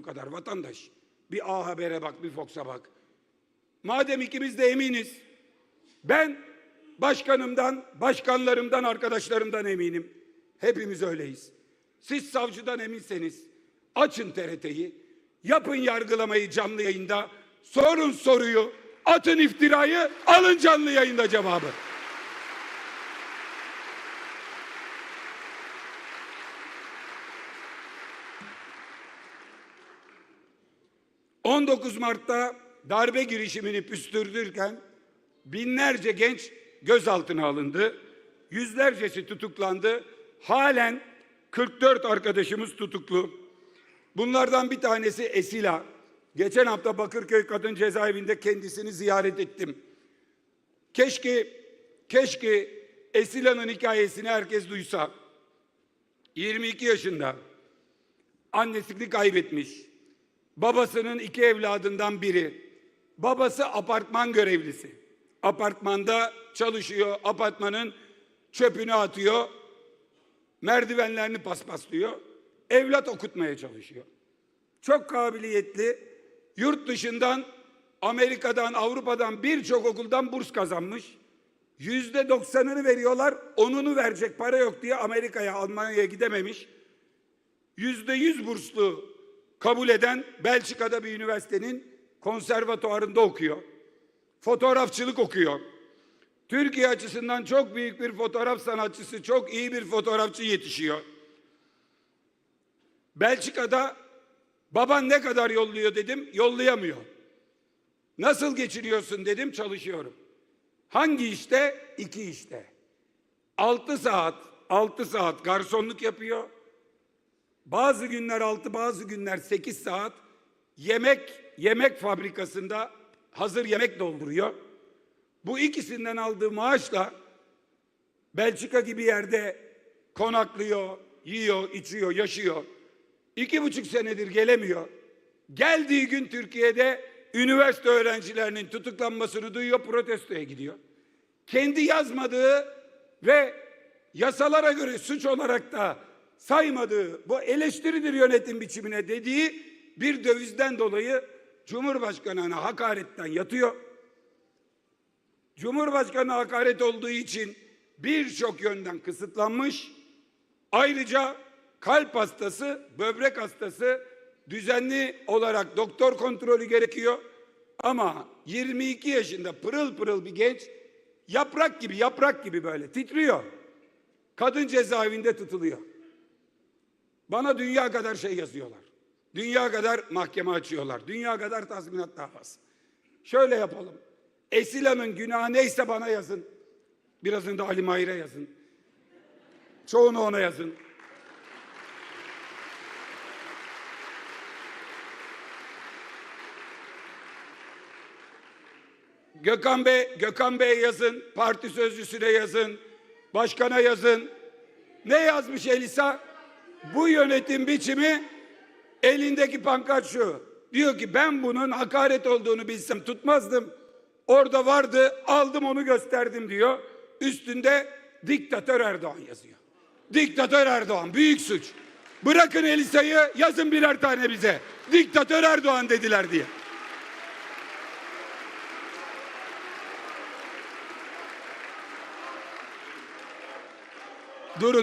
olduğu kadar vatandaş. Bir A Haber'e bak, bir Fox'a bak. Madem ikimiz de eminiz, ben başkanımdan, başkanlarımdan, arkadaşlarımdan eminim. Hepimiz öyleyiz. Siz savcıdan eminseniz açın TRT'yi, yapın yargılamayı canlı yayında, sorun soruyu, atın iftirayı, alın canlı yayında cevabı. ...19 Mart'ta darbe girişimini püstürdürken... ...binlerce genç gözaltına alındı. Yüzlercesi tutuklandı. Halen 44 arkadaşımız tutuklu. Bunlardan bir tanesi Esila. Geçen hafta Bakırköy Kadın Cezaevinde kendisini ziyaret ettim. Keşke, keşke Esila'nın hikayesini herkes duysa. 22 yaşında. Annesini kaybetmiş. Babasının iki evladından biri. Babası apartman görevlisi. Apartmanda çalışıyor, apartmanın çöpünü atıyor, merdivenlerini paspaslıyor. Evlat okutmaya çalışıyor. Çok kabiliyetli, yurt dışından, Amerika'dan, Avrupa'dan birçok okuldan burs kazanmış. Yüzde doksanını veriyorlar, onunu verecek para yok diye Amerika'ya, Almanya'ya gidememiş. Yüzde yüz burslu kabul eden Belçika'da bir üniversitenin konservatuarında okuyor. Fotoğrafçılık okuyor. Türkiye açısından çok büyük bir fotoğraf sanatçısı, çok iyi bir fotoğrafçı yetişiyor. Belçika'da baban ne kadar yolluyor dedim, yollayamıyor. Nasıl geçiriyorsun dedim, çalışıyorum. Hangi işte? İki işte. Altı saat, altı saat garsonluk yapıyor. Bazı günler altı, bazı günler sekiz saat yemek, yemek fabrikasında hazır yemek dolduruyor. Bu ikisinden aldığı maaşla Belçika gibi yerde konaklıyor, yiyor, içiyor, yaşıyor. İki buçuk senedir gelemiyor. Geldiği gün Türkiye'de üniversite öğrencilerinin tutuklanmasını duyuyor, protestoya gidiyor. Kendi yazmadığı ve yasalara göre suç olarak da saymadığı bu eleştiridir yönetim biçimine dediği bir dövizden dolayı Cumhurbaşkanına hakaretten yatıyor. Cumhurbaşkanı hakaret olduğu için birçok yönden kısıtlanmış. Ayrıca kalp hastası, böbrek hastası düzenli olarak doktor kontrolü gerekiyor. Ama 22 yaşında pırıl pırıl bir genç yaprak gibi yaprak gibi böyle titriyor. Kadın cezaevinde tutuluyor. Bana dünya kadar şey yazıyorlar. Dünya kadar mahkeme açıyorlar. Dünya kadar tazminat davası. Şöyle yapalım. Esila'nın günahı neyse bana yazın. Birazını da Ali Mahir'e yazın. Çoğunu ona yazın. Gökhan Bey, Gökhan Bey yazın, parti sözcüsüne yazın, başkana yazın. Ne yazmış Elisa? Bu yönetim biçimi elindeki pankart şu. Diyor ki ben bunun hakaret olduğunu bilsem tutmazdım. Orada vardı aldım onu gösterdim diyor. Üstünde diktatör Erdoğan yazıyor. Diktatör Erdoğan büyük suç. Bırakın Elisa'yı yazın birer tane bize. Diktatör Erdoğan dediler diye. Durun.